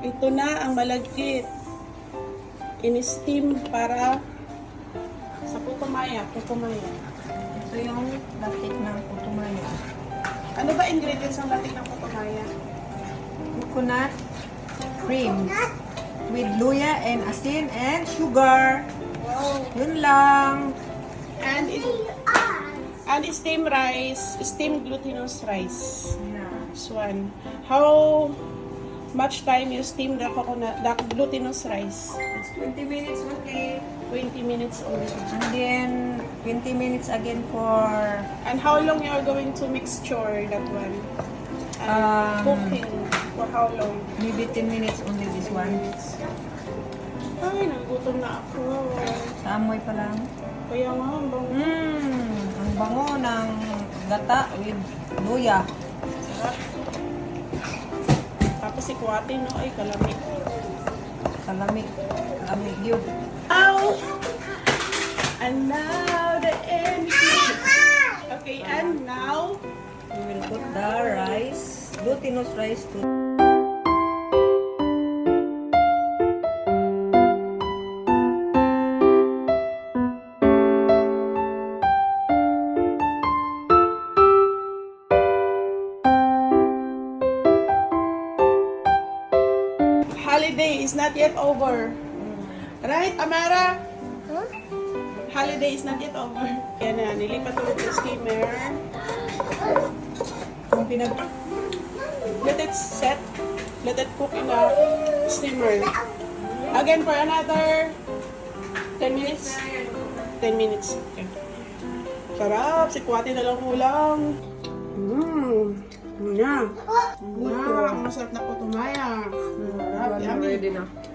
Ito na ang malagkit. In-steam para sa putumaya. Putumaya. Ito yung latik ng putumaya. Ano ba ingredients ng latik ng putumaya? Coconut cream with luya and asin and sugar. Wow. Yun lang. And it, and steam rice, steamed glutinous rice. This one. How much time you steam the coconut, the glutinous rice? It's 20 minutes okay. 20 minutes only. And then 20 minutes again for And how long you are going to mixture that one? And Um, cooking for how long? maybe 10 minutes only this one. Ay, nagutom na ako. Sa amoy pa lang. Kaya nga, ang bango. Mmm, ang bango ng gata with luya. Sarap. Si Kuwate, no? Ay, kalamig. Kalamig. Kalamig yun. Ow! And now the end. Okay, and now, We will put the rice, glutinous rice to holiday is not yet over. Right, Amara? Holiday is not yet over. Yan na, nilipat ulit yung steamer. kung pinag Let it set. Let it cook in the steamer. Again for another 10 minutes. 10 minutes. Okay. Sarap. Si Kuwati na lang kulang. Mmm. Yeah. Ang masarap na putumaya. Sarap. Yummy. na.